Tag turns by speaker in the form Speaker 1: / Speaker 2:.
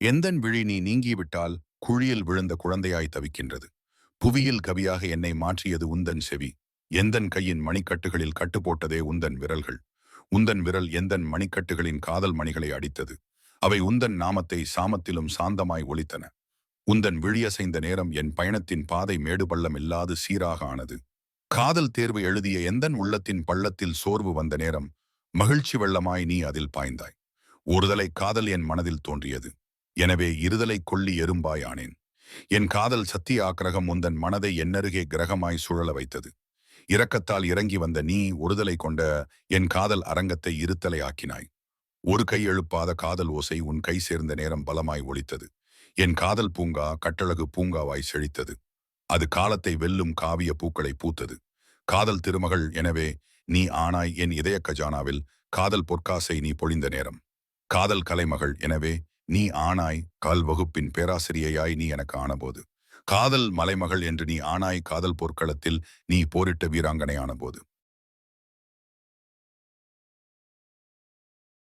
Speaker 1: எந்தன் விழி நீ நீங்கிவிட்டால் குழியில் விழுந்த குழந்தையாய் தவிக்கின்றது. புவியில் கவியாக என்னை மாற்றியது உந்தன் செவி. எந்தன் கையின் மணிக்கட்டுகளில் கட்டு போட்டதே உந்தன் விரல்கள். உந்தன் விரல் எந்தன் மணிக்கட்டுகளின் காதல் மணிகளை அடித்தது. அவை உந்தன் நாமத்தை சாமத்திலும் சாந்தமாய் ஒலித்தன. உந்தன் விழியசைந்த நேரம் என் பயணத்தின் பாதை மேடுபள்ளம் இல்லாது சீராக ஆனது. காதல் தேர்வு எழுதிய எந்தன் உள்ளத்தின் பள்ளத்தில் சோர்வு வந்த நேரம் மகிழ்ச்சி வெள்ளமாய் நீ அதில் பாய்ந்தாய். ஒருதலை காதல் என் மனதில் தோன்றியது. எனவே இருதலை கொள்ளி எறும்பாய் ஆனேன் என் காதல் சத்திய ஆக்கிரகம் உந்தன் மனதை என்னருகே கிரகமாய் சுழல வைத்தது. இரக்கத்தால் இறங்கி வந்த நீ ஒருதலை கொண்ட என் காதல் அரங்கத்தை இருத்தலை ஆக்கினாய். ஒரு கை எழுப்பாத காதல் ஓசை உன் கை சேர்ந்த நேரம் பலமாய் ஒழித்தது என் காதல் பூங்கா கட்டழகு பூங்காவாய் செழித்தது. அது காலத்தை வெல்லும் காவிய பூக்களை பூத்தது. காதல் திருமகள் எனவே நீ ஆனாய் என் இதய கஜானாவில் காதல் பொற்காசை நீ பொழிந்த நேரம். காதல் கலைமகள் எனவே நீ ஆனாய் கால் வகுப்பின் பேராசிரியையாய் நீ எனக்கு ஆனபோது காதல் மலைமகள் என்று நீ ஆனாய் காதல் போர்க்களத்தில் நீ போரிட்ட வீராங்கனை ஆனபோது